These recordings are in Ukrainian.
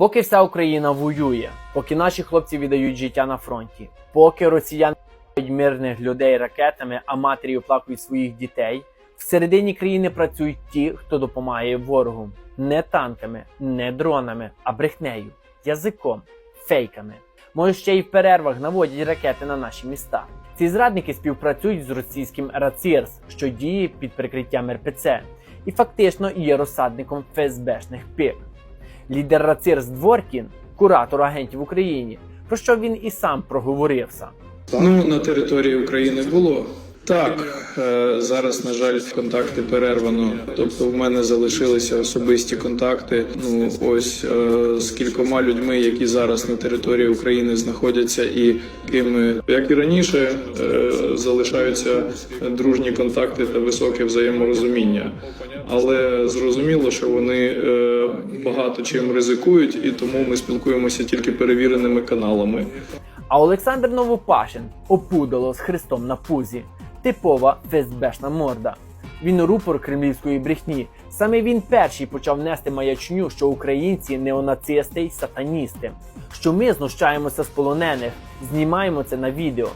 Поки вся Україна воює, поки наші хлопці віддають життя на фронті, поки росіяни мирних людей ракетами, а матері оплакують своїх дітей, всередині країни працюють ті, хто допомагає ворогу. Не танками, не дронами, а брехнею, язиком, фейками. Може, ще й в перервах наводять ракети на наші міста. Ці зрадники співпрацюють з російським РАЦІРС, що діє під прикриттям РПЦ, і фактично є розсадником ФСБшних пик. Лідер РАЦИРС Дворкін, куратор агентів в Україні, про що він і сам проговорився. Ну, на території України було. Так, е, зараз, на жаль, контакти перервано. Тобто, в мене залишилися особисті контакти. Ну ось е, з кількома людьми, які зараз на території України знаходяться, і ким, як і раніше, е, залишаються дружні контакти та високе взаєморозуміння. Але зрозуміло, що вони багато чим ризикують, і тому ми спілкуємося тільки перевіреними каналами. А Олександр Новопашин опудало з хрестом на пузі. Типова ФСБшна морда. Він рупор кремлівської брехні. Саме він перший почав нести маячню, що українці неонацисти й сатаністи, що ми знущаємося з полонених, знімаємо це на відео.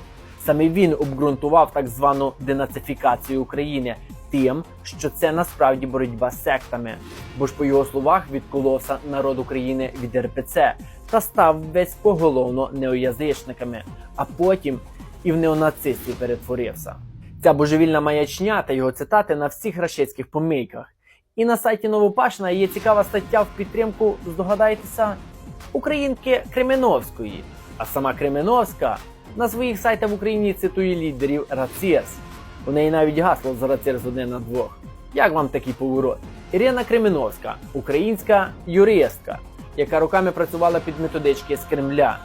Саме він обґрунтував так звану денацифікацію України тим, що це насправді боротьба з сектами. Бо ж, по його словах, відколовся народ України від РПЦ та став весь поголовно неоязичниками, а потім і в неонацистів перетворився. Ця божевільна маячня та його цитати на всіх рашистських помийках. І на сайті Новопашина є цікава стаття в підтримку, здогадаєтеся, українки Кременовської. А сама Кременовська на своїх сайтах в Україні цитує лідерів РАЦІРС. У неї навіть гасло за РАЦІРС одне на двох. Як вам такий поворот? Ірина Кременовська, українська юристка, яка роками працювала під методички з Кремля.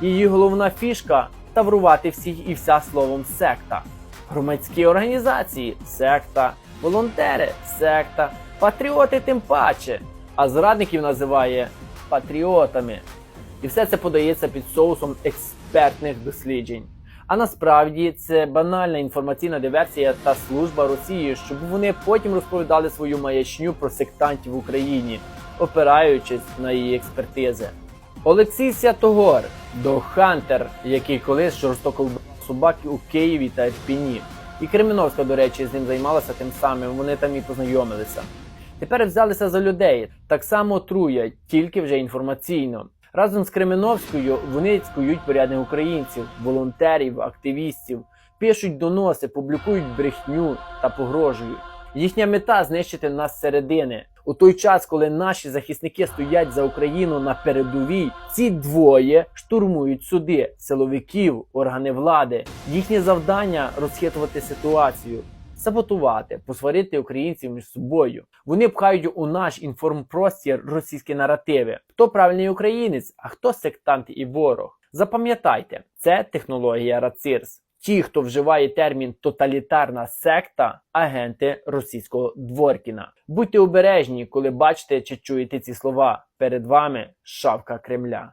Її головна фішка таврувати всіх і вся словом секта. Громадські організації секта, волонтери секта, патріоти тим паче, а зрадників називає патріотами. І все це подається під соусом експертних досліджень. А насправді це банальна інформаційна диверсія та служба Росії, щоб вони потім розповідали свою маячню про сектантів в Україні, опираючись на її експертизи. Олексій Святогор, дохантер, який колись жорстоко вбив собаки у Києві та Ірпіні. І Кременовська, до речі, з ним займалася тим самим, вони там і познайомилися. Тепер взялися за людей, так само труять, тільки вже інформаційно. Разом з Кременовською вони цькують порядних українців, волонтерів, активістів, пишуть доноси, публікують брехню та погрожують. Їхня мета знищити нас зсередини. У той час, коли наші захисники стоять за Україну на передовій, ці двоє штурмують суди, силовиків, органи влади. Їхнє завдання розхитувати ситуацію, саботувати, посварити українців між собою. Вони пхають у наш інформпростір російські наративи. Хто правильний українець, а хто сектант і ворог. Запам'ятайте, це технологія РАЦИРС. Ті, хто вживає термін тоталітарна секта, агенти російського Дворкіна. Будьте обережні, коли бачите чи чуєте ці слова. Перед вами шавка Кремля.